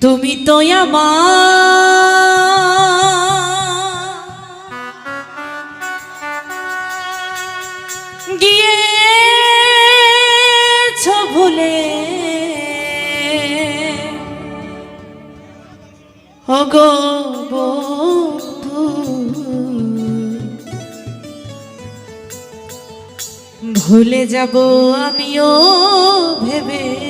তুমি তো আমার গিয়েছ ভুলে। ওগো বন্ধু ভুলে যাব আমিও ভেবেছি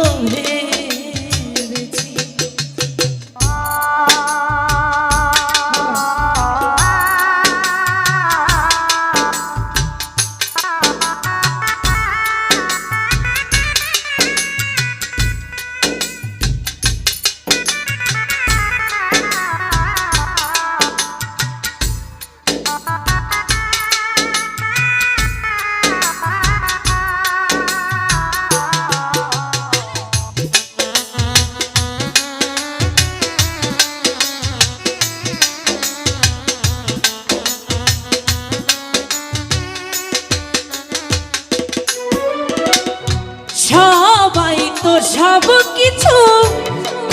কিছু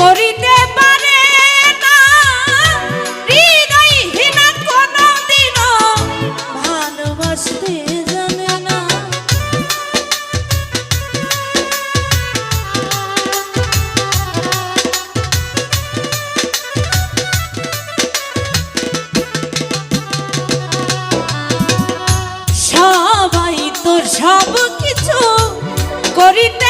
করিতে পারে না। হৃদয়হীনা কোনোদিনও ভালোবাসতে জানে না। সবাই তো সব কিছু করিতে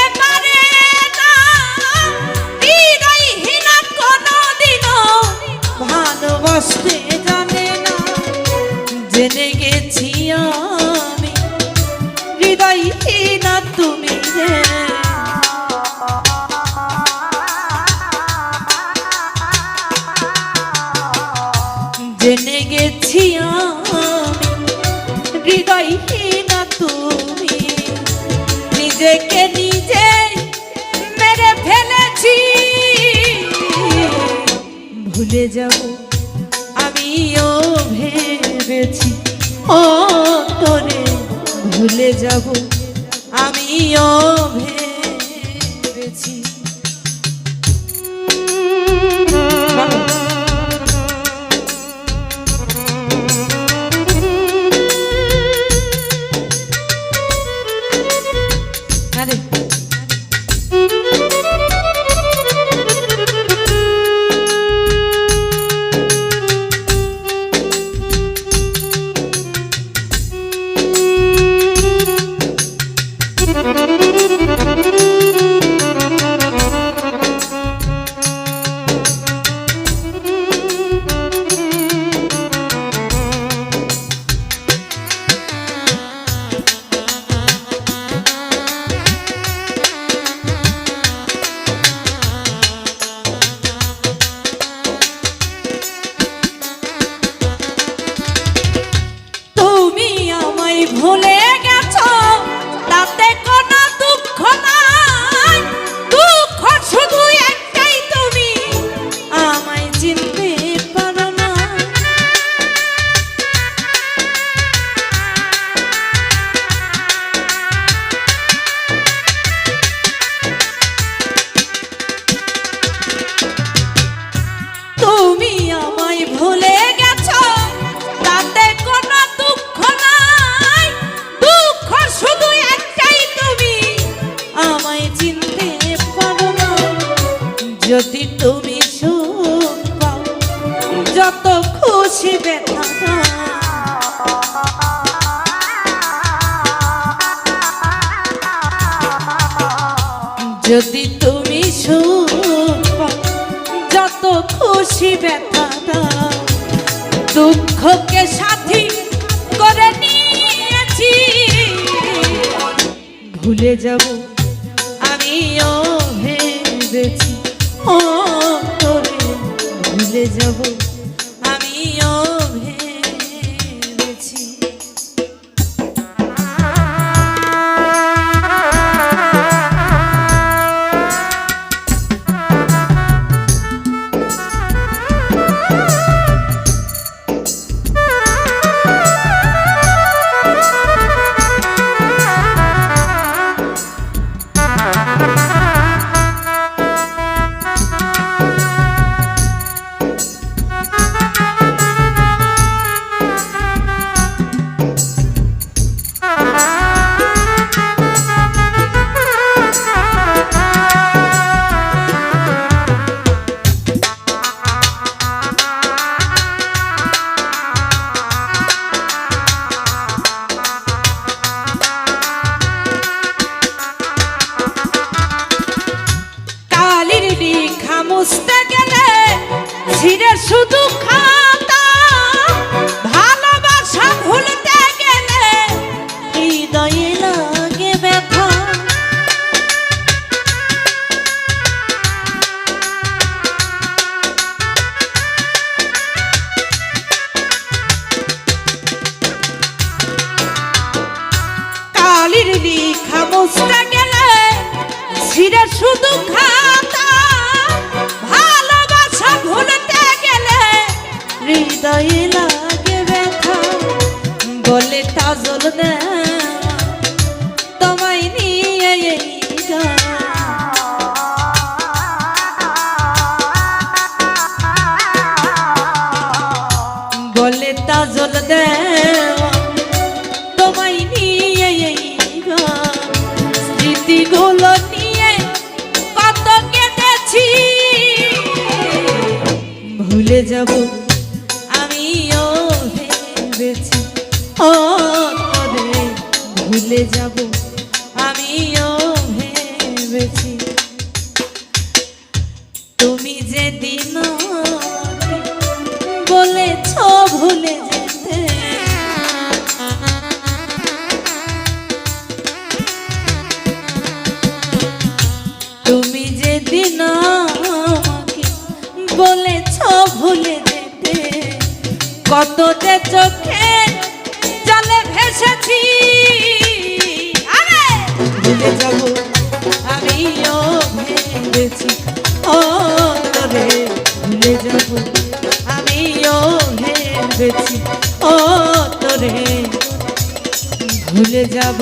হৃদয়হীনা তুমি। নিজেকে নিজে মেরে ফেলেছি। ভুলে যাব আমিও ভেবেছি। ও তোরে ভুলে যাব, আমিও ভেবেছি। devagar. যদি তুমি সুখ, যত খুশি ব্যথা দুঃখকে সাথী করে নিয়েছি। ভুলে যাব, আমিও অভেছি ও তোরে ভুলে যাব। মুছতে গেলে শুধু খাতা তাজল দেওয়া, তোমায় নিয়ে। স্মৃতিগুলো নিয়ে কত কেটেছি ভুলে যাব আমিও ভেবেছি ও ভুলে যাব ভুলে যেতে। কত যে চোখে জলে ভেসেছি! ভুলে যাব, আমিও ভেবেছি। ও তোরে ভুলে যাব, আমিও ভেবেছি। ও তোরে ভুলে যাব।